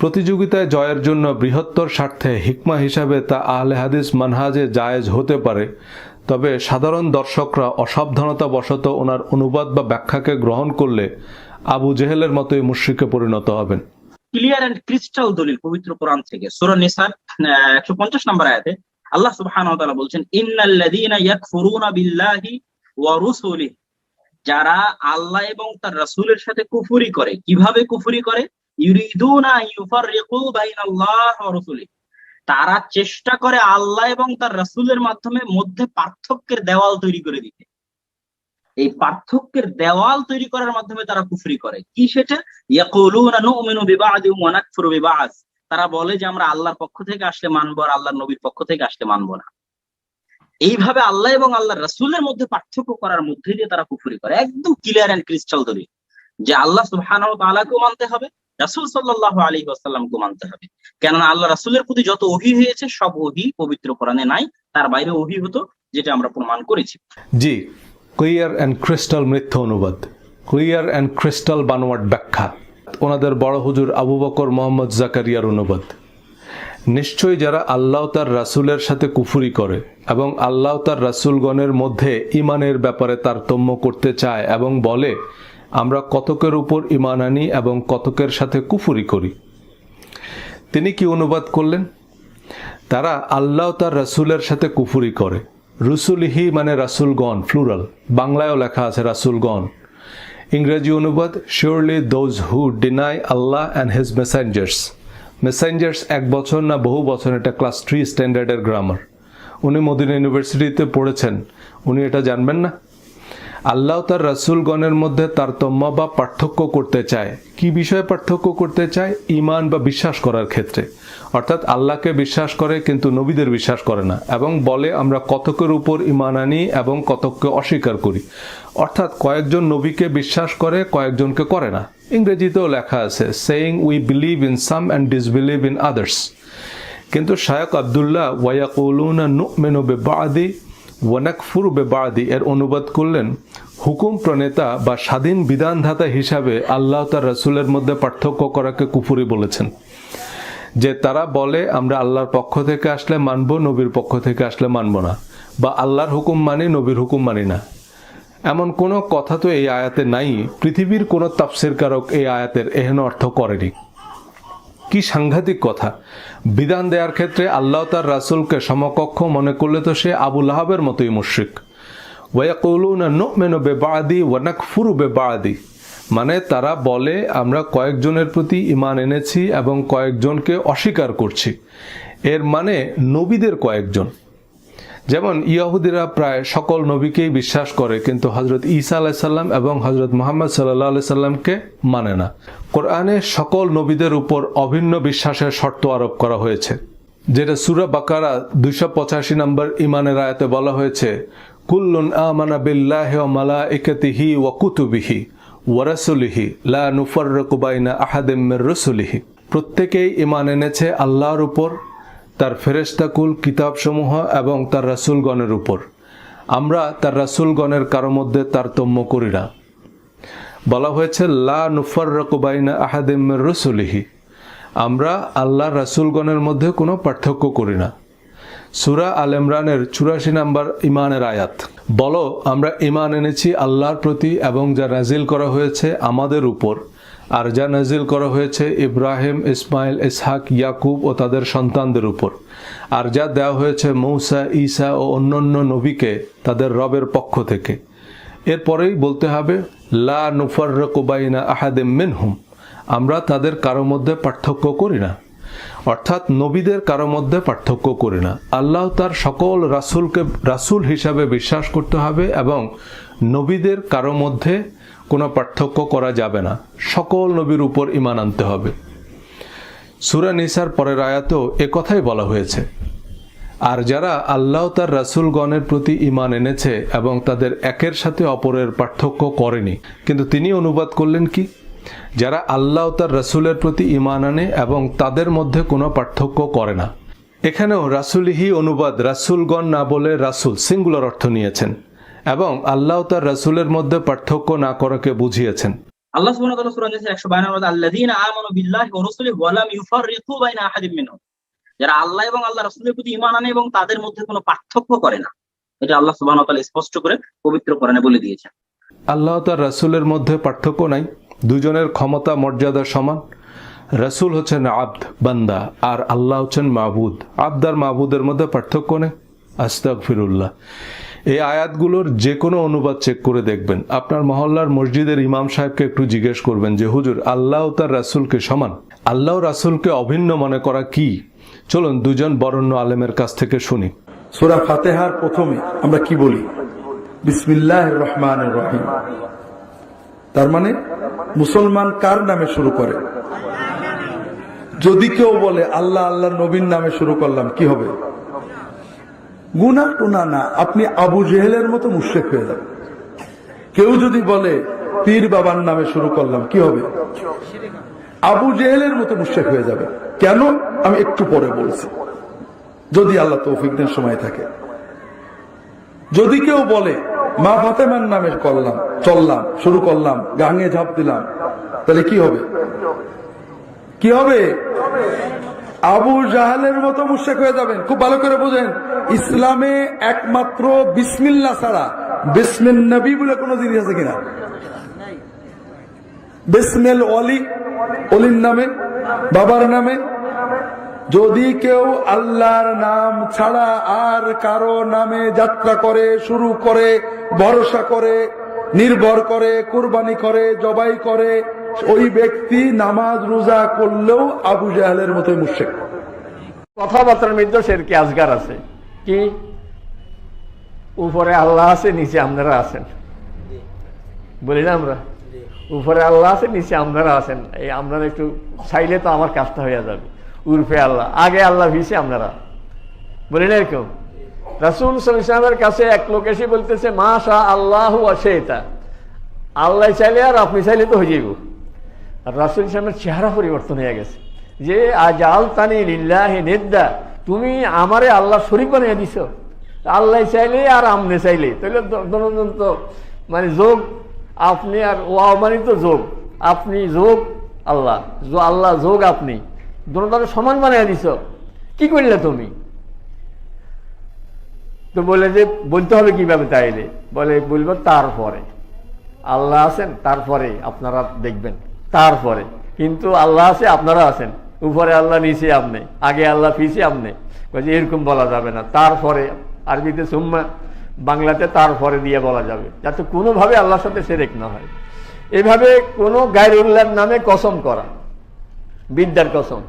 প্রতিযোগিতায় জয়ের জন্য বৃহত্তর স্বার্থে হিকমা হিসাবে তা আহলে হাদিস মানহাজে জায়েজ হতে পারে। তবে সাধারণ দর্শকরা অসাবধানতাবশত ওনার অনুবাদ বা ব্যাখ্যাকে গ্রহণ করলে আবু জেহেলের মতোই মুশ্রিকে পরিণত হবেন। ক্লিয়ার এন্ড ক্রিস্টাল দলিল পবিত্র কোরআন থেকে, সূরা নিসার একশো পঞ্চাশ নম্বর আয়াতে আল্লাহ সুবহানাহু ওয়া তাআলা বলছেন, ইন্নাল্লাযীনা ইয়াকফুরুনা বিল্লাহি ওয়া রুসুলিহি যারা আল্লাহ এবং তার রাসূলের সাথে কুফরি করে। কীভাবে কুফরি করে? তারা চেষ্টা করে আল্লাহ এবং তার রাসূলের মাধ্যমে মধ্যে পার্থক্যের দেওয়াল তৈরি করে দিতে। এই পার্থক্যের দেওয়াল তৈরি করার মাধ্যমে তারা কুফরি করে। কি সেটা? তারা বলে যে আমরা আল্লাহর পক্ষ থেকে আসলে মানবো আর আল্লাহর নবীর পক্ষ থেকে আসলে মানবো না। এইভাবে আল্লাহ এবং আল্লাহর রাসূলের মধ্যে পার্থক্য করার মধ্যে দিয়ে তারা কুফরি করে। একদম ক্লিয়ার এন্ড ক্রিস্টাল দলিল। যে আল্লাহ সুবহানাহু ওয়া মানতে হবে রাসূল সাল্লাল্লাহু আলাইহি ওয়াসাল্লামকেও মানতে হবে। কেননা আল্লাহ রাসূলের প্রতি যত ওহী হয়েছে, সব ওহী পবিত্র কোরআনে নাই, তার বাইরে ওহী হতো, যেটা আমরা প্রমাণ করেছি। জি ক্লিয়ার অ্যান্ড ক্রিস্টাল মিথ্যা অনুবাদ ক্লিয়ার অ্যান্ড ক্রিস্টাল বানোয়াট ব্যাখ্যা, ওনাদের বড় হুজুর আবু বকর মোহাম্মদ জাকারিয়ার অনুবাদ। নিশ্চয়ই যারা আল্লাহ তার রাসূলের সাথে কুফুরি করে এবং আল্লাহ তার রাসূলগণের মধ্যে ইমানের ব্যাপারে তারতম্য করতে চায় এবং বলে আমরা কতকের উপর ইমান আনি এবং কতকের সাথে কুফুরি করি? তিনি কি অনুবাদ করলেন? তারা আল্লাহ তার রাসূলের সাথে কুফুরি করে। রুসুলিহি মানে রাসুলগণ ফ্লুরাল বাংলায়ও লেখা আছে রাসুলগণ। ইংরেজি অনুবাদ surely those who deny Allah and his messengers messengers এক বছর না বহু বছর, এটা ক্লাস থ্রি স্ট্যান্ডার্ডের গ্রামার উনি মদিনা ইউনিভার্সিটিতে পড়েছেন। উনি এটা জানবেন না? আল্লাহ তার রাসুলগণের মধ্যে তারতম্য বা পার্থক্য করতে চায়। কি বিষয়ে পার্থক্য করতে চায়? ইমান বা বিশ্বাস করার ক্ষেত্রে। অর্থাৎ আল্লাহকে বিশ্বাস করে কিন্তু নবীদের বিশ্বাস করে না এবং বলে, আমরা কতকের উপর ইমান আনি এবং কতককে অস্বীকার করি? অর্থাৎ কয়েকজন নবীকে বিশ্বাস করে, কয়েকজনকে করে না। ইংরেজিতেও লেখা আছে saying we believe in some and disbelieve in others কিন্তু শায়ক আবদুল্লাহ ওয়াইয়াকুলুনা নুমেনু বেবাদি ওয়ানাকফুর বেবাদি, এর অনুবাদ করলেন হুকুম প্রণেতা বা স্বাধীন বিধানধাতা হিসাবে আল্লাহ তার রসুলের মধ্যে পার্থক্য করাকে কুফুরি বলেছেন। যে তারা বলে, আমরা আল্লাহর পক্ষ থেকে আসলে মানব, নবীর পক্ষ থেকে আসলে মানব না। বা, আল্লাহর হুকুম মানি, নবীর হুকুম মানি না। এমন কোনো কথা তো এই আয়াতে নাই। পৃথিবীর কোনো তাফসির কারক এই আয়াতের এহেন অর্থ করেনি। কি সাংঘাতিক কথা। বিধান দেওয়ার ক্ষেত্রে আল্লাহ তার রাসুলকে সমকক্ষ মনে করলে তো সে আবুল আহাবের মতোই মুশ্রিক। মানে তারা বলে, আমরা কয়েকজনের প্রতি ইমান এনেছি এবং কয়েকজনকে অস্বীকার করছি। এর মানে নবীদের কয়েকজন। যেমন ইয়াহুদিরা প্রায় সকল নবীকেই বিশ্বাস করে, কিন্তু হজরত ঈসা আলাইসাল্লাম এবং হজরত মোহাম্মদ সাল্লাহ সাল্লামকে মানে না। কোরআনে সকল নবীদের উপর অভিন্ন বিশ্বাসের শর্ত আরোপ করা হয়েছে, যেটা সুরা বাকারা দুইশো পঁচাশি নম্বর ইমানের আয়াতে বলা হয়েছে, কুল্লুন আমানা বিল্লাহি ওয়া মালাইকাতিহি ওয়া কুতুবিহি ওয়া লা নুফাররিকু বাইনা আহাদিম রুসুলিহি। প্রত্যেকেই ইমান এনেছে আল্লাহর উপর তার ফেরেস্তাকুল কিতাবসমূহ এবং তার রাসুলগণের উপর। আমরা তার রাসুলগণের কারও মধ্যে তারতম্য করি না। বলা হয়েছে, লা নুফার রকবাইনা আহাদিম রসুলিহি। আমরা আল্লাহর রাসুলগণের মধ্যে কোনো পার্থক্য করি না। সুরা আল ইমরানের চুরাশি নাম্বার ইমানের আয়াত। বলো, আমরা ইমান এনেছি আল্লাহর প্রতি এবং যা নাজিল করা হয়েছে আমাদের উপর। আর যা নাজিল করা হয়েছে ইব্রাহিম, ইসমাইল, ইসহাক, ইয়াকুব ও তাদের সন্তানদের উপর। আর যা দেওয়া হয়েছে মৌসা, ঈসা ও অন্যান্য নবীকে তাদের রবের পক্ষ থেকে। এরপরেই বলতে হবে, লা নুফার কুবাইনা আহাদেম মিনহুম। আমরা তাদের কারও মধ্যে পার্থক্য করি না। অর্থাৎ নবীদের কারও মধ্যে পার্থক্য করি না। আল্লাহ তার সকল রাসুলকে, রাসুল হিসাবে বিশ্বাস করতে হবে এবং নবীদের কারও মধ্যে কোনো পার্থক্য করা যাবে না। সকল নবীর উপর ইমান আনতে হবে। সুরা নিসার পরের আয়াতেও কথাই বলা হয়েছে। আর যারা আল্লাহ তার রাসুলগণের প্রতি ইমান এনেছে এবং তাদের একের সাথে অপরের পার্থক্য করেনি, কিন্তু তিনি অনুবাদ করলেন কি? যারা আল্লাহ তার রাসুলের প্রতি ইমান আনে এবং তাদের মধ্যে কোনো পার্থক্য করে না। এখানেও রাসুলিহি অনুবাদ রাসুলগণ না বলে রাসুল সিঙ্গুলার অর্থ নিয়েছেন এবং আল্লাহ তার রাসুলের মধ্যে পার্থক্য না করাকে বুঝিয়েছেন। আল্লাহ সুবহানাহু ওয়া তাআলা সূরা নিসা 152 নম্বরে আল্লাযীনা আমানু বিল্লাহি ওয়া রাসূলিহি ওয়া লাম ইউফাররিকু বাইনা মিনহুম। যারা আল্লাহ এবং আল্লাহ রাসূলের প্রতি ঈমান আনে এবং তাদের মধ্যে কোনো পার্থক্য করে না। এটা আল্লাহ সুবহানাহু ওয়া তাআলা স্পষ্ট করে পবিত্র কোরআনে বলে দিয়েছেন। আল্লাহ তার রাসুলের মধ্যে পার্থক্য নাই। দুজনের ক্ষমতা, মর্যাদা সমান। রাসুল হচ্ছেন আব্দ, বান্দা, আর আল্লাহ হচ্ছেন মাহবুদ আব্দ আর মাহবুদের মধ্যে পার্থক্য নেই। আস্তাক ফিরুল্লাহ এই আয়াতগুলোর যে কোনো অনুবাদ চেক করে দেখবেন। আপনার মহল্লার মসজিদের ইমাম সাহেবকে একটু জিজ্ঞেস করবেন যে, হুজুর, আল্লাহ তার রাসুলকে সমান? আল্লাহ রাসুলকে অভিন্ন মনে করা কি? চলুন দুজন বরণ্য আলেমের কাছ থেকে শুনি। সুরা ফাতেহার প্রথমে আমরা কি বলি? বিসমিল্লাহ রহমান রহিম। তার মানে মুসলমান কার নামে শুরু করে? যদি কেউ বলে, আল্লাহ আল্লাহ নবীন নামে শুরু করলাম, কি হবে? গুনা টুনা না, আপনি আবু জেহেলের মতো মুশেক হয়ে যাবেন। কেউ যদি বলে, পীর বাবার নামে শুরু করলাম, কি হবে? আবু জেহেলের মতো মুশেক হয়ে যাবে। কেন? আমি একটু পরে বলছি। যদি আল্লাহ দেন, সময় থাকে। যদি কেউ বলে মা ফাতেমার নামে করলাম, চললাম, শুরু করলাম, গাঙে ঝাঁপ দিলাম। তাহলে কি হবে? কি হবে? আবু জাহালের মতো মুশেক হয়ে যাবেন। খুব ভালো করে বোঝেন। ইসলামে একমাত্র বিসমিল্লা ছাড়া বিসমিল নবী বলে কোনো জিনিস আছে কিনা? বিসমেল অলি অলির নামে, বাবার নামে যদি কেউ আল্লাহর নাম ছাড়া আর কারও নামে যাত্রা করে শুরু করে ভরসা করে নির্ভর করে কুরবানি করে জবাই করে ওই ব্যক্তি নামাজ রোজা করলেও আবু জাহালের মতোই মুশেক কথাবার্তার মধ্যে সেরকি আজগার আছে? কি? উপরে আল্লাহ আছে নিচে আপনারা আছেন। বলি না আমরা? উপরে আল্লাহ আছে নিচে আপনারা আছেন। এই আপনারা একটু চাইলে তো আমার কাজটা হয়ে যাবে। উর্ফে আল্লাহ। আগে আল্লাহ ভিসে আপনারা বলি না এরকম? রাসুল ইসলামের কাছে এক লোক এসে বলতেছে মা শাহ আল্লাহ এটা আল্লাহ চাইলে আর আপনি চাইলে তো হয়ে যাইব। আর রাসুল ইসলামের চেহারা পরিবর্তন হয়ে গেছে। যে আজাল তানি লিল্লাহি নিদ্দা। তুমি আমারে আল্লাহ শরীক বানিয়ে দিছ। আল্লাহ চাইলে আর আমনে চাইলে। তাহলে দনজন তো মানে যোগ আপনি আর ও অমানিত যোগ। আপনি যোগ আল্লাহ। আল্লাহ যোগ আপনি। দোনোটাকে সমান বানিয়ে দিছ। কি করলে তুমি? তো বলে যে, বলতে হবে কীভাবে তাইলে? বলে, বলব তারপরে। আল্লাহ আছেন, তারপরে আপনারা দেখবেন, তারপরে। কিন্তু আল্লাহ আছে, আপনারা আছেন। উপরে আল্লাহ, নিচে আপনি। আগে আল্লাহ পিছিয়ে আপনি। বলছে এরকম বলা যাবে না। তারপরে, আরবিতে সুম্মা, বাংলাতে তারপরে দিয়ে বলা যাবে। যাতে কোনোভাবে আল্লাহর সাথে সেরেক না হয়। এভাবে কোনো গায়রুল্লাহর নামে কসম করা। বিদ্যার কসম।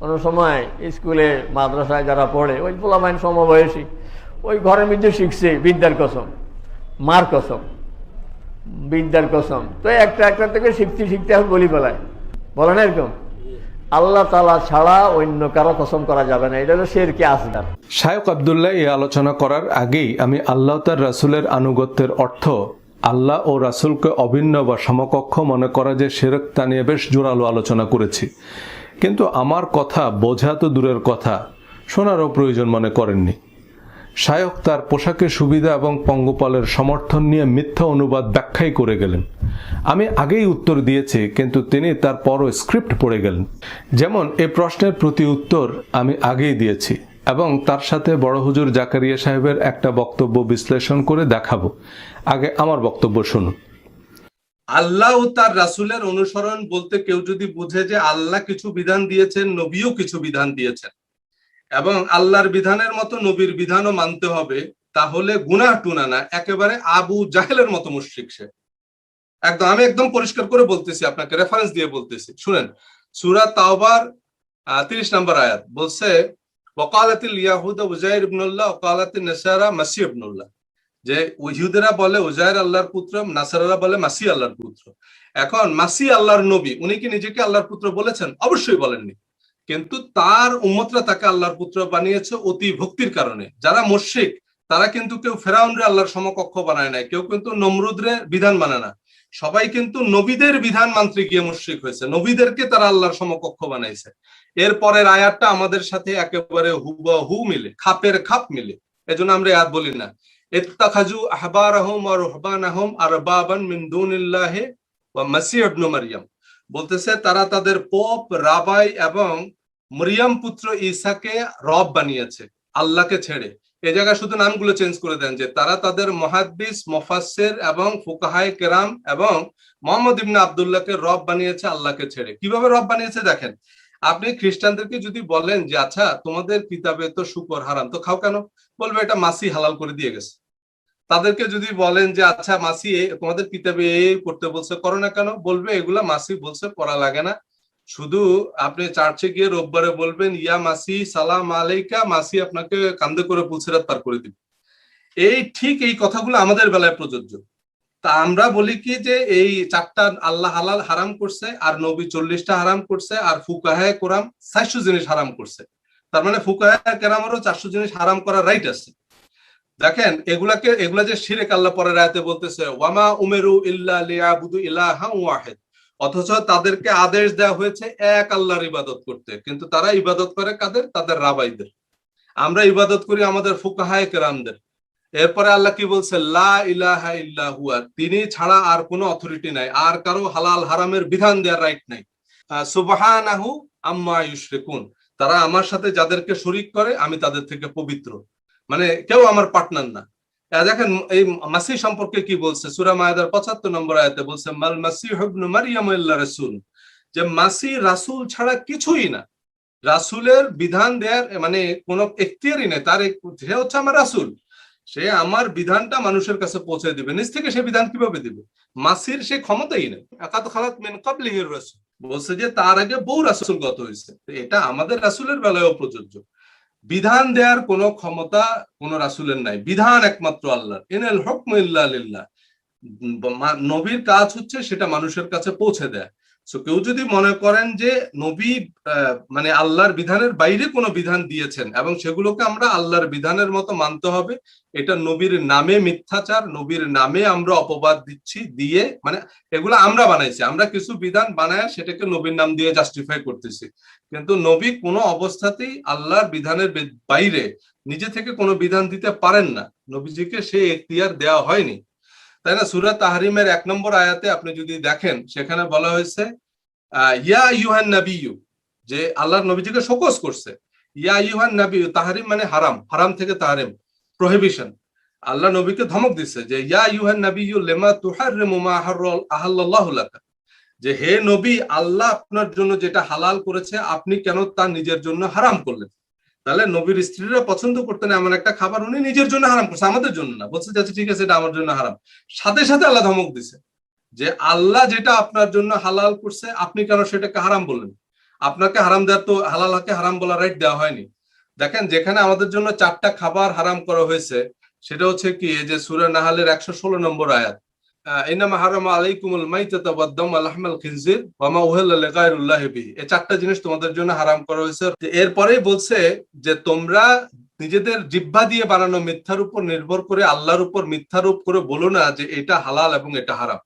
কোনো সময় স্কুলে, মাদ্রাসায় যারা পড়ে, ওই পোলামাইন সমবয়সী, ওই ঘরের মধ্যে শিখছে বিদ্যার কসম, মার কসম, বিদ্যার কসম। তো একটা একটা থেকে শিখতে শিখতে এখন বলি বলায়। বলে না এরকম? আল্লাহ তালা ছাড়া অন্য কারও কসম করা যাবে না। এটা হলো শেরকে আসগার। শায়ক আবদুল্লাহ এই আলোচনা করার আগেই আমি আল্লাহ তার রাসুলের আনুগত্যের অর্থ আল্লাহ ও রাসুলকে অভিন্ন বা সমকক্ষ মনে করা যে সেরক তা নিয়ে বেশ জোরালো আলোচনা করেছি। কিন্তু আমার কথা বোঝা তো দূরের কথা, শোনারও প্রয়োজন মনে করেননি। শায়ক তার পোশাকের সুবিধা এবং পঙ্গপালের সমর্থন নিয়ে মিথ্যা অনুবাদ ব্যাখ্যাই করে গেলেন। আমি আগেই উত্তর দিয়েছি, কিন্তু তিনি তার পরও স্ক্রিপ্ট পড়ে গেলেন। যেমন এ প্রশ্নের প্রতি উত্তর আমি আগেই দিয়েছি। এবং তার সাথে বড় হুজুর জাকারিয়া সাহেবের একটা বক্তব্য বিশ্লেষণ করে দেখাবো। আগে আমার বক্তব্য শুনুন। আল্লাহ ও তার রাসূলের অনুসরণ বলতে কেউ যদি বুঝে যে আল্লাহ কিছু বিধান দিয়েছেন, নবীও কিছু বিধান দিয়েছেন, এবং আল্লাহর বিধানের মতো নবীর বিধানও মানতে হবে, তাহলে গুনাহ টুনা না, একেবারে আবু জাহেলের মতো মুশরিক সে। একদম, আমি একদম পরিষ্কার করে বলতেছি আপনাকে রেফারেন্স দিয়ে বলতেছি। শুনেন, সুরা তাওবার তিরিশ নম্বর আয়াত বলছে ওকালাতিল ইয়াহুদা উজাইর ইবনুল্লাহ ওকালাতিল নাসারা মাসি ইবনুল্লাহ যে ইহুদেরা বলে উজায়ের আল্লাহর পুত্র, নাসারারা বলে মাসি আল্লাহর পুত্র। এখন মাসি আল্লাহর নবী, উনি কি নিজেকে আল্লাহর পুত্র বলেছেন? অবশ্যই বলেননি। কিন্তু তার উম্মতরা তাকে আল্লাহর পুত্র বানিয়েছে অতি ভক্তির কারণে। যারা মুশরিক, তারা কিন্তু কেউ ফেরাউনরে আল্লাহর সমকক্ষ বানায় নাই, কেউ কিন্তু নমরুদরে বিধান মানে না। সবাই কিন্তু নবীদের বিধান মান্ত্রে গিয়ে মুশরিক হয়েছে। নবীদেরকে তারা আল্লাহর সমকক্ষ বানাইছে। এরপরের আয়াতটা আমাদের সাথে একেবারে হুবহু মিলে, খাপের খাপ মিলে। এজন্য আমরা আয়াত বলি না। ইত্তাখাজু আহবারাহুম মিন বলতেছে, তারা তাদের পোপ রাবাই এবং মরিয়াম পুত্র ঈসাকে রব বানিয়েছে, আল্লাহকে ছেড়ে। এ জায়গায় শুধু নামগুলো চেঞ্জ করে দেন যে, তারা তাদের মহাদ্দিস, মোফাসসির এবং ফুকাহায় কেরাম এবং মোহাম্মদ ইবনে আব্দুল্লাহকে রব বানিয়েছে, আল্লাহকে ছেড়ে। কীভাবে রব বানিয়েছে দেখেন? আপনি খ্রিস্টানদেরকে যদি বলেন যে আচ্ছা তোমাদের কিতাবে তো শুকর হারাম, তো খাও কেন? বলবে, এটা মাসি হালাল করে দিয়ে গেছে। তাদেরকে যদি বলেন যে আচ্ছা মাসি তোমাদের কিতাবে এই করতে বলছে, করো না কেন? বলবে, এগুলা মাসি বলছে করা লাগে না। শুধু আপনি চার্চে গিয়ে রোববারে বলবেন, ইয়া মাসি, সালাম আলাইকা, মাসি আপনাকে কান্দে করে পুলসিরাত পার করে দিবে। এই, ঠিক এই কথাগুলো আমাদের বেলায় প্রযোজ্য। তা আমরা বলি কি যে এই চারটা আল্লাহ হালাল হারাম করছে, আর নবী চল্লিশটা হারাম করছে, আর ফুকাহায় কোরআন চারশো জিনিস হারাম করছে। তার মানে ফুকাহায় কেরামেরও চারশো জিনিস হারাম করার রাইট আছে। দেখেন, এগুলাকে, এগুলা যে শিরেক আল্লাহ পরের রায়তে বলতেছে, ওয়ামা উমেরু ইল্লা লিয়াবুদু ইলাহা ওয়াহিদ। অথচ তাদেরকে আদেশ দেওয়া হয়েছে এক আল্লাহর ইবাদত করতে। কিন্তু তারা ইবাদত করে কাদের? তাদের রাবাইদের। আমরা ইবাদত করি আমাদের ফুকাহায় কেরামদের। এরপরে আল্লাহ কি বলছে? লা ইলাহা তিনি ছাড়া আর কোনো অথরিটি নাই। আর কারও হালাল হারামের বিধান দেওয়ার রাইট নাই। সুবহানাহু আম্মা ইউশরিকুন। তারা আমার সাথে যাদেরকে শরিক করে, আমি তাদের থেকে পবিত্র। মানে কেউ আমার পার্টনার না। দেখেন, এই মাসি সম্পর্কে কি বলছে? সুরা মায়াদার 75 নম্বর আয়াতে বলছে, মাল মাসিহ ইবনু মারইয়াম ইল্লা রাসূল। যে মাসি রাসূল ছাড়া কিছুই না। রাসূলের বিধান দেয়ার মানে কোনো এখতিয়ারই নেই। তার সে হচ্ছে আমার রাসূল। সে আমার বিধানটা মানুষের কাছে পৌঁছে দিবে। নিজ থেকে সে বিধান কীভাবে দিবে? মাসির সে ক্ষমতাই নেই। একাত খালাত মিন কাবলিহির রাসূল। বলছে যে তার আগে বহু রাসূল গত হয়েছে। এটা আমাদের রাসুলের বেলায়ও প্রযোজ্য। বিধান দেওয়ার কোনো ক্ষমতা কোন রাসুলের নাই। বিধান একমাত্র আল্লাহ ইনাল হুকম ইল্লা লিল্লাহ। উম, মা- নবীর কাজ হচ্ছে সেটা মানুষের কাছে পৌঁছে দেয়। সো কেউ যদি মনে করেন যে নবী মানে আল্লাহর বিধানের বাইরে কোনো বিধান দিয়েছেন এবং সেগুলোকে আমরা আল্লাহর বিধানের মতো মানতে হবে, এটা নবীর নামে মিথ্যাচার, নবীর নামে আমরা অপবাদ দিচ্ছি, দিয়ে মানে এগুলো আমরা বানাইছি, আমরা কিছু বিধান বানায় সেটাকে নবীর নাম দিয়ে জাস্টিফাই করতেছি। কিন্তু নবী কোনো অবস্থাতেই আল্লাহর বিধানের বাইরে নিজে থেকে কোনো বিধান দিতে পারেন না। নবীজিকে সে এখতিয়ার দেওয়া হয়নি। তাই না? সুরা তাহরিমের এক নম্বর আয়াতে আপনি যদি দেখেন, সেখানে বলা হয়েছে ইয়া ইউহান নাবিয়ু যে আল্লাহর নবীজিকে শোকস করছে। ইয়া ইউহান নাবিয়ু তাহারিম মানে হারাম হারাম থেকে তাহারিম প্রহিবিশন আল্লাহ নবীকে ধমক দিচ্ছে যে, ইয়া ইউহান নাবিয়ু লেমা তুহারিমু মা হাররাল- আহাল্লাল্লাহু যে হে নবী, আল্লাহ আপনার জন্য যেটা হালাল করেছে, আপনি কেন তা নিজের জন্য হারাম করলেন? তাহলে নবীর স্ত্রীরা পছন্দ করতেন এমন একটা খাবার উনি নিজের জন্য হারাম করছে, আমাদের জন্য না। বলছে যে আচ্ছা ঠিক আছে, এটা আমার জন্য হারাম। সাথে সাথে আল্লাহ ধমক দিছে যে, আল্লাহ যেটা আপনার জন্য হালাল করছে, আপনি কেন সেটাকে হারাম বললেন? আপনাকে হারাম দেওয়ার তো, হালালকে হারাম বলার রাইট দেওয়া হয়নি। দেখেন, যেখানে আমাদের জন্য চারটা খাবার হারাম করা হয়েছে, সেটা হচ্ছে কি যে সুরা নাহালের একশো ষোলো নম্বর আয়াত। আলাইকুমুল চারটা জিনিস তোমাদের জন্য হারাম করা হয়েছে। এরপরেই বলছে যে তোমরা নিজেদের দিয়ে বানানো মিথ্যার উপর নির্ভর করে আল্লাহর উপর করে না যে এটা হালাল এবং এটা হারাম।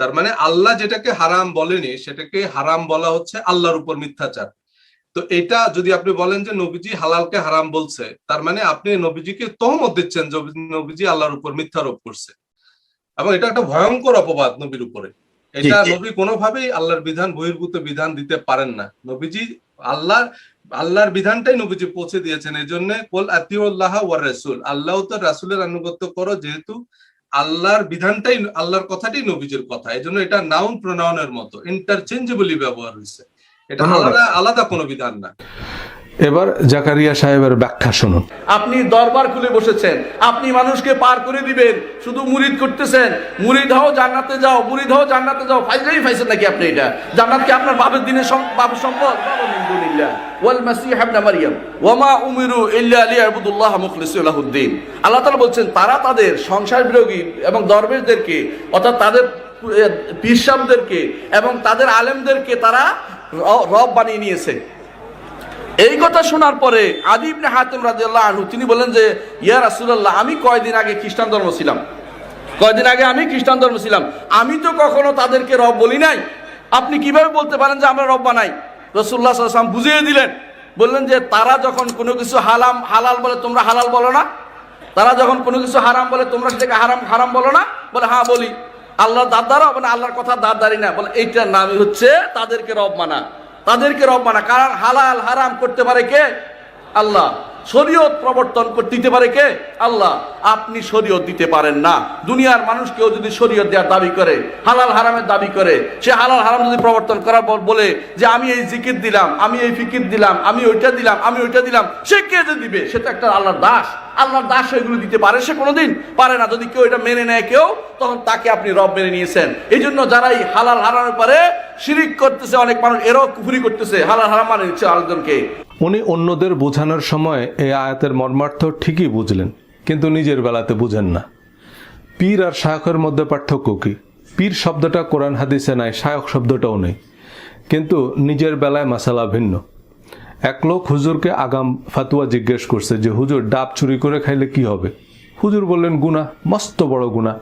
তার মানে আল্লাহ যেটাকে হারাম বলেনি, সেটাকে হারাম বলা হচ্ছে আল্লাহর উপর মিথ্যাচার। তো এটা যদি আপনি বলেন যে নবীজি হালালকে হারাম বলছে, তার মানে আপনি নবীজিকে তহমত দিচ্ছেন নবীজি আল্লাহর উপর মিথ্যারোপ করছে। এবং এটা একটা ভয়ঙ্কর অপবাদ নবীর উপরে। এটা। নবী কোনোভাবেই আল্লাহর বিধান বহির্ভূত বিধান দিতে পারেন না। নবীজি আল্লাহ আল্লাহর বিধানটাই নবীজি পৌঁছে দিয়েছেন। এই জন্য কোল আতিউল্লাহ ওয়ার রাসূল। আল্লাহ তো রাসূলের আনুগত্য করো যেহেতু আল্লাহর বিধানটাই আল্লাহর কথাটাই নবীজির কথা। এই জন্য এটা নাউন প্রোনাউনের মতো। ইন্টারচেঞ্জেবলি ব্যবহার হয়েছে। এটা আলাদা আলাদা কোনো বিধান না। এবার জাকারিয়া সাহেবের ব্যাখ্যা শুনুন। আপনি দরবার খুলে বসেছেন। আপনি মানুষকে পার করে দিবেন। শুধু মুরিদ করতেছেন। মুরিদ হও, জান্নাতে যাও। মুরিদ হও, জান্নাতে যাও। ফাইজলাই ফাইছেন নাকি আপনি এটা? জান্নাত কি আপনার বাপের দিনের বাপের সম্পদ? ওয়াল মাসিহ ইবনে মারইয়াম ওয়ামা উমিরু ইল্লা লিয়াবুদুল্লাহ মুখলিসিন লাহুদ্দিন। আল্লাহ তাআলা বলছেন, তারা তাদের সংসার বিরোধী এবং দরবেশদেরকে, অর্থাৎ তাদের পীরসাবদেরকে এবং তাদের আলেমদেরকে তারা রব বানিয়ে নিয়েছে। এই কথা শোনার পরে আদি ইবনে হাতিম রাদিয়াল্লাহু আনহু, তিনি বলেন যে, ইয়া রাসূলুল্লাহ, আমি কয়দিন আগে খ্রিস্টান ধর্ম ছিলাম। কয়দিন আগে আমি খ্রিস্টান ধর্ম ছিলাম। আমি তো কখনো তাদেরকে রব বলি নাই। আপনি কীভাবে বলতে পারেন যে আমরা রব বানাই? রসুল্লাহ সাল্লাম বুঝিয়ে দিলেন। বললেন যে, তারা যখন কোনো কিছু হালাম, হালাল বলে তোমরা হালাল বলো না। তারা যখন কোনো কিছু হারাম বলে তোমরা সেটাকে হারাম হারাম বলো না। বলে হ্যাঁ বলি। আল্লাহর দাদারা হবে না আল্লাহর কথা দাদারি না। বলে, এইটার নামই হচ্ছে তাদেরকে রব মানা। তাদেরকে রব কারণ হালাল, হারাম করতে পারে কে? আল্লাহ। শরীয়ত প্রবর্তন দিতে পারে কে? আল্লাহ। আপনি শরীয়ত দিতে পারেন না। দুনিয়ার মানুষ কেউ যদি শরীয়ত দেওয়ার দাবি করে, হালাল, হারামের দাবি করে, সে হালাল, হারাম যদি প্রবর্তন করার পর বলে যে আমি এই জিকির দিলাম, আমি এই ফিকির দিলাম, আমি ওইটা দিলাম, আমি ওইটা দিলাম, সে কে যে দিবে? সেটা একটা আল্লাহর দাস। আল্লাহর দাস এগুলো দিতে পারে, সে কোনোদিন পারে না। যদি কেউ এটা মেনে নেয় কেউ, তখন তাকে আপনি রব মেনে নিয়েছেন। এই জন্য যারা এই হালাল হারানোর পারে, শিরিক করতেছে, অনেক মানুষ এরাও কুফুরি করতেছে। হালাল হারাম মানে নিচ্ছে আরেকজনকে। উনি অন্যদের বোঝানোর সময় এই আয়াতের মর্মার্থ ঠিকই বুঝলেন, কিন্তু নিজের বেলাতে বুঝেন না। পীর আর শায়কের মধ্যে পার্থক্য কি? পীর শব্দটা কোরআন হাদিসে নাই শায়ক শব্দটাও নেই। কিন্তু নিজের বেলায় মাসালা ভিন্ন। এক লোক হুজুরকে আগাম ফাতুয়া জিজ্ঞেস করছে যে, হুজুর, ডাব চুরি করে খাইলে কি হবে? হুজুর বললেন গুনা মস্ত বড় গুনাহ।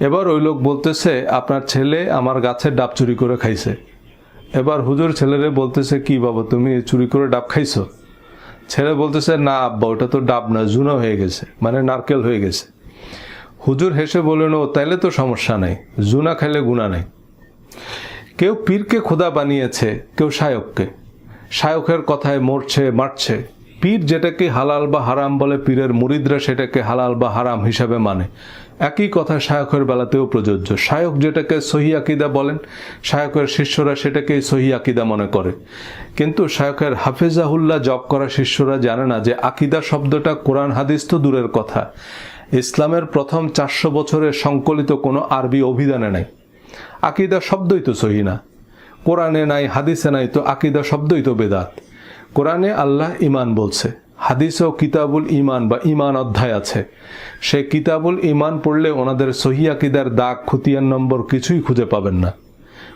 এবার ওই লোক বলতেছে, আপনার ছেলে আমার গাছের ডাব চুরি করে খাইছে। এবার হুজুর ছেলেরে বলতেছে, কি বাবা, তুমি চুরি করে ডাব খাইছো? ছেলে বলতেছে, না আব্বা, ওটা তো ডাব না জুনা হয়ে গেছে মানে নারকেল হয়ে গেছে। হুজুর হেসে বললেন, ও, তাইলে তো সমস্যা নাই জুনা খাইলে গুণা নাই। কেউ পীরকে খোদা বানিয়েছে, কেউ শায়ককে। শায়কের কথায় মরছে, মারছে। পীর যেটাকে হালাল বা হারাম বলে পীরের মুরিদরা সেটাকে হালাল বা হারাম হিসাবে মানে। একই কথা শায়কের বেলাতেও প্রযোজ্য। শায়ক যেটাকে সহি আকিদা বলেন শায়কের শিষ্যরা সেটাকেই সহি আকিদা মনে করে। কিন্তু শায়কের হাফেজাহুল্লাহ জব করা শিষ্যরা জানে না যে আকিদা শব্দটা কোরআন হাদিস তো দূরের কথা। ইসলামের প্রথম চারশো বছরের সংকলিত কোনো আরবি অভিধানে নাই। আকিদা শব্দই তো সহি না। কোরআনে নাই, হাদিসে নাই, তো আকিদা শব্দই তো বেদাত। কোরআনে আল্লাহ ইমান বলছে হাদিসেও কিতাবুল ইমান বা ইমান অধ্যায় আছে। সেই কিতাবুল ইমান পড়লে ওনাদের সহি আকিদার দাগ খতিয়ান নম্বর কিছুই খুঁজে পাবেন না।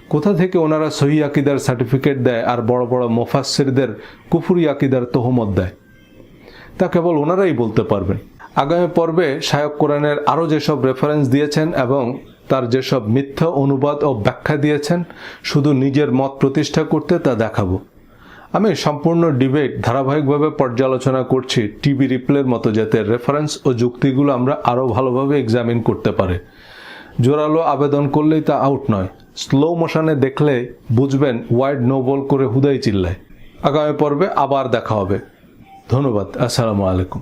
কোথা থেকে ওনারা সহি আকিদার সার্টিফিকেট দেয় আর বড় বড় মোফাসিরদের কুফুরি আকিদার তহমত দেয়? তা কেবল ওনারাই বলতে পারবেন। আগামী পর্বে শায়ক কোরআনের আরও যেসব রেফারেন্স দিয়েছেন এবং তার যেসব মিথ্যা অনুবাদ ও ব্যাখ্যা দিয়েছেন, শুধু নিজের মত প্রতিষ্ঠা করতে তা দেখাবো। আমি সম্পূর্ণ ডিবেট ধারাবাহিকভাবে পর্যালোচনা করছি টিভি রিপ্লের মতো যাতে রেফারেন্স ও যুক্তিগুলো আমরা আরও ভালোভাবে এক্সামিন করতে পারে। জোরালো আবেদন করলেই তা আউট নয়। স্লো মোশনে দেখলে বুঝবেন ওয়াইড নোবল করে হুদাই চিল্লায়। আগামী পর্বে আবার দেখা হবে। ধন্যবাদ। আসসালামু আলাইকুম।